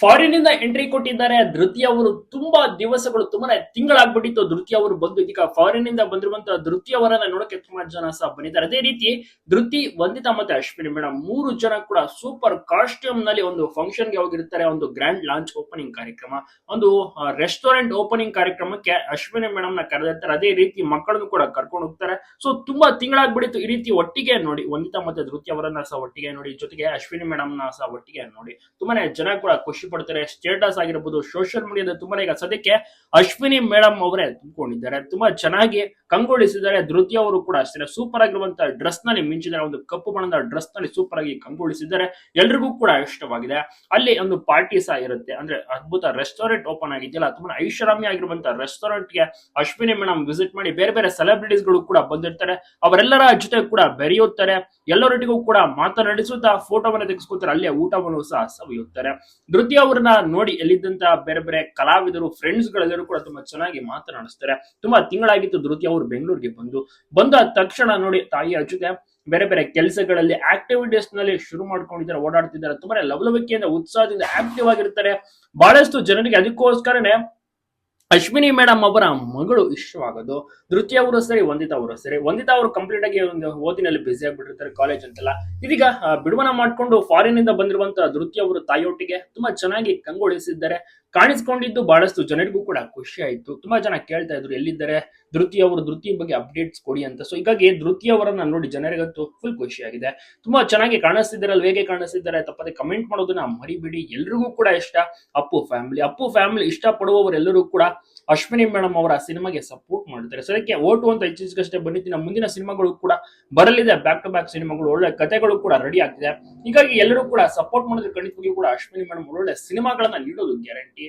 Foreign ಇಂದ entry ಕೊಟ್ಟಿದ್ದಾರೆ. ಧೃತಿ ಅವರು ತುಂಬಾ ದಿವಸಗಳು ತುಂಬಾನೇ ತಿಂಗಳಾಗ್ಬಿಟ್ಟಿತ್ತು. ಧೃತಿ ಅವರು ಬಂದು ಈಗ ಫಾರಿನ್ ಇಂದ ಬಂದಿರುವಂತಹ ಧೃತಿ ಅವರನ್ನ ನೋಡಕ್ಕೆ ತುಂಬಾ ಜನ ಸಹ ಬಂದಿದ್ದಾರೆ. ಅದೇ ರೀತಿ ಧೃತಿ, ವಂದಿತಾ ಮತ್ತೆ ಅಶ್ವಿನಿ ಮೇಡಮ್ ಮೂರು ಜನ ಕೂಡ ಸೂಪರ್ ಕಾಸ್ಟ್ಯೂಮ್ನಲ್ಲಿ ಒಂದು ಫಂಕ್ಷನ್ಗೆ ಹೋಗಿರ್ತಾರೆ. ಒಂದು ಗ್ರ್ಯಾಂಡ್ ಲಾಂಚ್ ಓಪನಿಂಗ್ ಕಾರ್ಯಕ್ರಮ, ಒಂದು ರೆಸ್ಟೋರೆಂಟ್ ಓಪನಿಂಗ್ ಕಾರ್ಯಕ್ರಮಕ್ಕೆ ಅಶ್ವಿನಿ ಮೇಡಮ್ನ ಕರೆದಿರ್ತಾರೆ. ಅದೇ ರೀತಿ ಮಕ್ಕಳನ್ನು ಕೂಡ ಕರ್ಕೊಂಡು ಹೋಗ್ತಾರೆ. ಸೊ ತುಂಬಾ ತಿಂಗಳಾಗ್ಬಿಟ್ಟಿತ್ತು. ಈ ರೀತಿ ಒಟ್ಟಿಗೆ ನೋಡಿ, ವಂದಿತಾ ಮತ್ತೆ ಧೃತಿ ಅವರನ್ನ ಸಹ ಒಟ್ಟಿಗೆ ನೋಡಿ, ಜೊತೆಗೆ ಅಶ್ವಿನಿ ಮೇಡಮ್ನ ಸಹ ಒಟ್ಟಿಗೆ ನೋಡಿ, ತುಂಬಾನೇ ಜನ ಕೂಡ ಖುಷಿ ಪಡ್ತಾರೆ ಸ್ಟೇಟಸ್ ಆಗಿರ್ಬೋದು ಸೋಷಿಯಲ್ ಮೀಡಿಯಾದ ತುಂಬಾ ಈಗ ಸದ್ಯಕ್ಕೆ ಅಶ್ವಿನಿ ಮೇಡಮ್ ಅವರೇ ತುಂಬಿಕೊಂಡಿದ್ದಾರೆ. ತುಂಬಾ ಚೆನ್ನಾಗಿ ಕಂಗೊಳಿಸಿದ್ದಾರೆ. ಧೃತಿ ಅವರು ಕೂಡ ಅಷ್ಟೇ. ಸೂಪರ್ ಆಗಿರುವಂತಹ ಡ್ರೆಸ್ನಲ್ಲಿ ಮಿಂಚಿದ್ದಾರೆ. ಒಂದು ಕಪ್ಪು ಬಣ್ಣದ ಡ್ರೆಸ್ನಲ್ಲಿ ಸೂಪರ್ ಆಗಿ ಕಂಗೊಳಿಸಿದ್ದಾರೆ. ಎಲ್ರಿಗೂ ಕೂಡ ಇಷ್ಟವಾಗಿದೆ. ಅಲ್ಲಿ ಒಂದು ಪಾರ್ಟಿ ಸಹ ಇರುತ್ತೆ. ಅಂದ್ರೆ ಅದ್ಭುತ ರೆಸ್ಟೋರೆಂಟ್ ಓಪನ್ ಆಗಿದೆಯಲ್ಲ ತುಂಬಾ ಐಷಾರಾಮಿ ಆಗಿರುವಂತಹ ರೆಸ್ಟೋರೆಂಟ್ಗೆ ಅಶ್ವಿನಿ ಮೇಡಮ್ ವಿಸಿಟ್ ಮಾಡಿ ಬೇರೆ ಬೇರೆ ಸೆಲೆಬ್ರಿಟೀಸ್ಗಳು ಕೂಡ ಬಂದಿರ್ತಾರೆ. ಅವರೆಲ್ಲರ ಜೊತೆ ಕೂಡ ಬೆರೆಯುತ್ತಾರೆ. ಎಲ್ಲರೊಟ್ಟಿಗೂ ಕೂಡ ಮಾತನಾಡಿಸುತ್ತಾ ಫೋಟೋವನ್ನು ತೆಗೆಸ್ಕೊತಾರೆ. ಅಲ್ಲೇ ಊಟವನ್ನು ಸಹ ಸವಿಯುತ್ತಾರೆ. ಧೃತಿ ಅವ್ರನ್ನ ನೋಡಿ ಎಲ್ಲಿದ್ದಂತ ಬೇರೆ ಬೇರೆ ಕಲಾವಿದರು ಫ್ರೆಂಡ್ಸ್ ಗಳೆಲ್ಲರೂ ಕೂಡ ತುಂಬಾ ಚೆನ್ನಾಗಿ ಮಾತನಾಡಿಸ್ತಾರೆ. ತುಂಬಾ ತಿಂಗಳಾಗಿತ್ತು ಧೃತಿ ಅವರು ಬೆಂಗಳೂರಿಗೆ ಬಂದು. ಬಂದ ತಕ್ಷಣ ನೋಡಿ ತಾಯಿ ಜೊತೆ ಬೇರೆ ಬೇರೆ ಕೆಲಸಗಳಲ್ಲಿ ಆಕ್ಟಿವಿಟೀಸ್ನಲ್ಲಿ ಶುರು ಮಾಡ್ಕೊಂಡಿದ್ದಾರೆ, ಓಡಾಡ್ತಿದ್ದಾರೆ. ತುಂಬಾ ಲವಲವಿಕೆಯಿಂದ, ಉತ್ಸಾಹದಿಂದ ಆಕ್ಟಿವ್ ಆಗಿರ್ತಾರೆ. ಬಹಳಷ್ಟು ಜನರಿಗೆ ಅದಕ್ಕೋಸ್ಕರನೇ ಅಶ್ವಿನಿ ಮೇಡಮ್ ಅವರ ಮಗಳು ಇಷ್ಟವಾಗೋದು ಧೃತಿ ಅವರು ಸರಿ, ವಂದಿತಾ ಅವರು ಸರಿ. ವಂದಿತಾ ಅವರು ಕಂಪ್ಲೀಟ್ ಆಗಿ ಒಂದು ಓದಿನಲ್ಲಿ ಬ್ಯುಸಿ ಆಗ್ಬಿಟ್ಟಿರ್ತಾರೆ ಕಾಲೇಜ್ ಅಂತೆಲ್ಲ. ಇದೀಗ ಬಿಡುವನ ಮಾಡ್ಕೊಂಡು ಫಾರಿನ್ ಇಂದ ಬಂದಿರುವಂತಹ ಧೃತಿ ಅವರು ತಾಯಿಯೊಟ್ಟಿಗೆ ತುಂಬಾ ಚೆನ್ನಾಗಿ ಕಂಗೊಳಿಸಿದ್ದಾರೆ. ಕಾಣಿಸ್ಕೊಂಡಿದ್ದು ಬಹಳಷ್ಟು ಜನರಿಗೂ ಕೂಡ ಖುಷಿ ಆಯಿತು. ತುಂಬಾ ಜನ ಕೇಳ್ತಾ ಇದ್ರು, ಎಲ್ಲಿದ್ದಾರೆ? ಧೃತಿ ಅವರು ಧೃತಿ ಬಗ್ಗೆ ಅಪ್ಡೇಟ್ಸ್ ಕೊಡಿ ಅಂತ. ಸೊ ಹೀಗಾಗಿ ಧೃತಿ ಅವರನ್ನ ನೋಡಿ ಜನರಿಗಂತೂ ಫುಲ್ ಖುಷಿಯಾಗಿದೆ ತುಂಬಾ ಚೆನ್ನಾಗಿ ಕಾಣಿಸ್ತಿದ್ದಾರೆ ಹೇಗೆ ಕಾಣಿಸ್ತಿದ್ದಾರೆ ತಪ್ಪದೆ ಕಮೆಂಟ್ ಮಾಡೋದನ್ನ ಮರಿಬಿಡಿ. ಎಲ್ರಿಗೂ ಕೂಡ ಇಷ್ಟ. ಅಪ್ಪು ಫ್ಯಾಮಿಲಿ ಅಪ್ಪು ಫ್ಯಾಮಿಲಿ ಇಷ್ಟಪಡುವವರೆಲ್ಲರೂ ಕೂಡ ಅಶ್ವಿನಿ ಮೇಡಮ್ ಅವರ ಸಿನಿಮಾಗೆ ಸಪೋರ್ಟ್ ಮಾಡ್ತಾರೆ ಸೊ ಅದಕ್ಕೆ ಓಟು ಅಂತ ಇತ್ತೀಚೆಗಷ್ಟೇ ಬಂದಿದ್ದ ಮುಂದಿನ ಸಿನಿಮಾಗಳು ಕೂಡ ಬರಲಿದೆ. ಬ್ಯಾಕ್ ಟು ಬ್ಯಾಕ್ ಸಿನಿಮಾಗಳು, ಒಳ್ಳೆ ಕಥೆಗಳು ಕೂಡ ರೆಡಿ ಆಗ್ತಿದೆ. ಹೀಗಾಗಿ ಎಲ್ಲರೂ ಕೂಡ ಸಪೋರ್ಟ್ ಮಾಡಿದ್ರೆ ಖಂಡಿತವಾಗಿ ಕೂಡ ಅಶ್ವಿನಿ ಮೇಡಮ್ ಒಳ್ಳೆ ಸಿನಿಮಾಗಳನ್ನ ನೀಡೋದು ಗ್ಯಾರಂಟಿ